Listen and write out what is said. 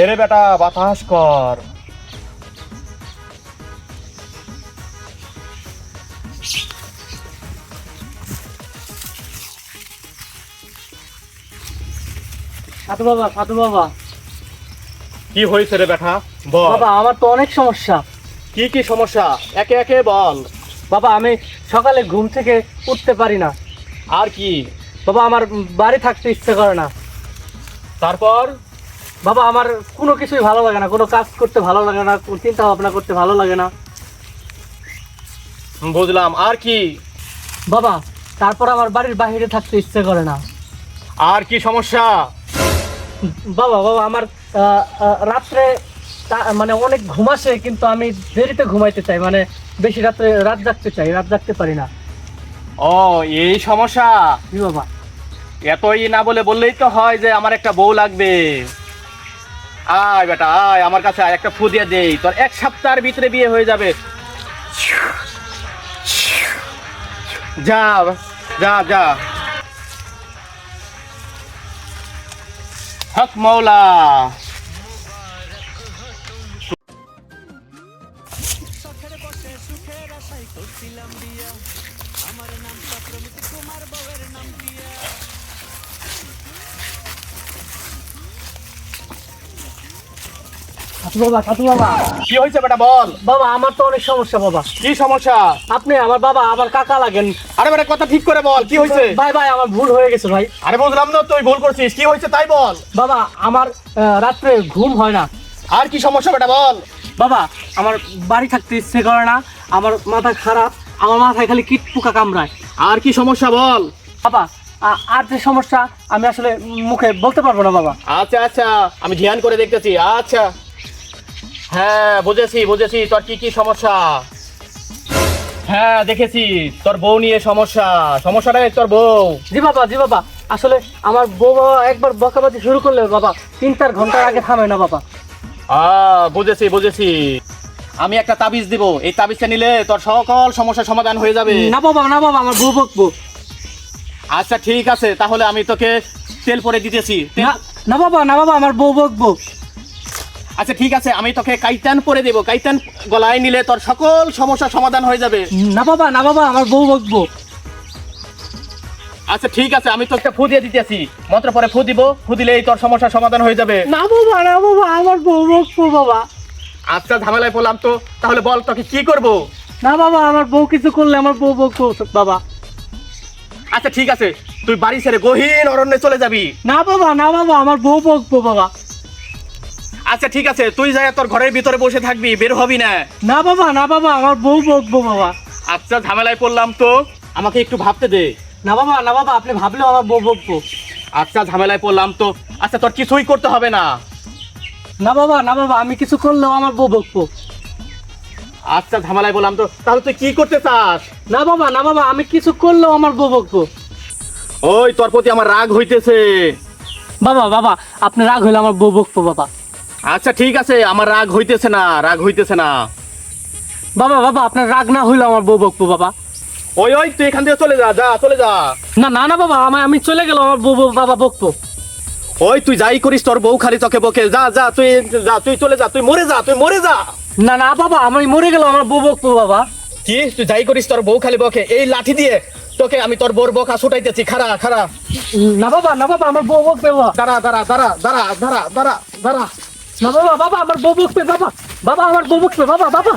এরে বেটা বাতাস কর। সাধু বাবা সাধু বাবা। কি হয়েছে রে বেটা? বল। বাবা আমার তো অনেক সমস্যা। কি কি সমস্যা? একে একে বল। বাবা আমি সকালে ঘুম থেকে উঠতে পারি না। আর কি? বাবা আমার বাড়ি থাকতে ইচ্ছে করে না। তারপর? বাবা আমার কোনো কিছুই ভালো লাগে না কোনো কাজ করতে ভালো লাগে না কোনো চিন্তা ভাবনা করতে ভালো লাগে না। বুঝলাম আর কি? বাবা তারপর আমার বাড়ির বাইরে থাকতে ইচ্ছে করে না। আর কি সমস্যা? বাবা বাবা আমার আহ, আহ, রাত্রে তা- মানে অনেক ঘুম আসে কিন্তু আমি দেরিতে ঘুমাইতে চাই মানে বেশি রাত্রে রাত জাগতে চাই রাত জাগতে পারি না। ও এই সমস্যা? কি বাবা? এতই না বলে বললেই তো হয় যে আমার একটা বউ লাগবে। আয় বেটা, আয়, আমার কাছে আয়, একটা ফু দিয়ে দেই। তোর এক সপ্তাহের ভিতরে বিয়ে হয়ে যাবে। যা যা যা। হক মৌলা। সাধু বাবা সাধু বাবা। কি হয়েছে বেটা বল? বাবা আমার তো অনেক সমস্যা বাবা। কি সমস্যা? আপনি আমার বাবা আমার কাকা লাগেন। আরে বেটা কথা ঠিক করে বল কি হয়েছে? ভাই ভাই আমার ভুল হয়ে গেছে ভাই। আরে বুঝলাম না তুই ভুল করছিস কি হয়েছে তাই বল। বাবা আমার রাত্রে ঘুম হয় না। আর কি সমস্যা বেটা বল? বাবা আমার বাড়ি থাকতে ইচ্ছে করে না আমার মাথা খারাপ আমার মাথায় খালি কীট পোকা কামড়ায়। আর কি সমস্যা বল? বাবা আর যে সমস্যা আমি আসলে মুখে বলতে পারব না বাবা। আচ্ছা আচ্ছা আমি ধ্যান করে দেখতেছি আচ্ছা। হ্যাঁ বুঝেছি বুঝেছি। তোর কি কি সমস্যা? হ্যাঁ দেখেছি। তোর বউ নিয়ে সমস্যা। সমস্যাটা তোর বউ? জি বাবা জি বাবা। আসলে আমার বউ বাবা একবার বকাবাজি শুরু করলে বাবা তিন চার ঘণ্টার আগে থামে না বাবা। আহ বুঝেছি বুঝেছি। আমি একটা তাবিজ দিব। এই তাবিজটা নিলে তোর সকল সমস্যার সমাধান হয়ে যাবে। না বাবা না বাবা আমার বউ বকবো। আচ্ছা ঠিক আছে। তাহলে আমি তোকে তেল পরে দিতেছি। না না বাবা না বাবা আমার বউ বকবো। আচ্ছা ঠিক আছে আমি তোকে কাইতান পরে দেবো। কাইতান গলায় নিলে তোর সকল সমস্যার সমাধান হয়ে যাবে। না বাবা না বাবা আমার বউ বকবো। আচ্ছা ঠিক আছে আমি তোকে ফু দিয়ে দিতেছি। মন্ত্র পরে ফু দিব ফু দিলেই তোর সমস্যার সমাধান হয়ে যাবে। না বাবা না বাবা আমার বউ বকবো বাবা। আচ্ছা ঝামেলায় পড়লাম তো তাহলে বল তোকে কি করব? না বাবা আমার বউ কিছু করলে আমার বউ বকবো বাবা। আচ্ছা ঠিক আছে তুই বাড়ি ছেড়ে গহীন অরণ্যে চলে যাবি। না বাবা না বাবা আমার বউ বকবো বাবা। আচ্ছা ঠিক আছে তুই যাই তোর ঘরের ভিতরে বসে থাকবি বের হবি না। না বাবা না বাবা আমার বউ বকবো বাবা। আচ্ছা ঝামেলায় পড়লাম তো। আমাকে একটু ভাবতে দে। না বাবা না বাবা আপনি ভাবলেও আমার বউ বকবো। আচ্ছা ঝামেলায় পড়লাম তো। আচ্ছা তোর কিছুই করতে হবে না। না বাবা না বাবা আমি কিছু করলেও আমার বউ বকবো। আচ্ছা ঝামেলায় বললাম তো। তাহলে তুই কি করতে চাস? না বাবা না বাবা আমি কিছু করলেও আমার বউ বকবো। ওই তোর প্রতি আমার রাগ হইতেছে। বাবা বাবা আপনি রাগ হইলে আমার বউ বকবো বাবা। আচ্ছা ঠিক আছে আমার রাগ হইতেছে না রাগ হইতেছে না। বাবা বাবা আপনার রাগ না হইল আমার বউ বকবো বাবা। ওই ওই তুই এখান থেকে চলে যা যা চলে যা। না না না বাবা আমি আমি চলে গেলাম আমার বউ বাবা বকবো। ওই তুই যাই করিস তোর বউ খালি তোকে বকে। যা যা তুই যা তুই চলে যা তুই মরে যা তুই মরে যা। না না বাবা আমি মরে গেলাম আমার বউ বকবো বাবা। কি? তুই যাই করিস তোর বউ খালি বকে। এই লাঠি দিয়ে তোকে আমি তোর বোর বকা ছুটাইতেছি। খারা খারা না বাবা না বাবা আমার বউ বকবে বাবা। দাঁড়া দাঁড়া দাঁড়া দাঁড়া দাঁড়া দাঁড়া দাঁড়া। বাবা বাবা আমার বউ বকবে বাবা। বাবা আমার বউ বকবে বাবা বাবা।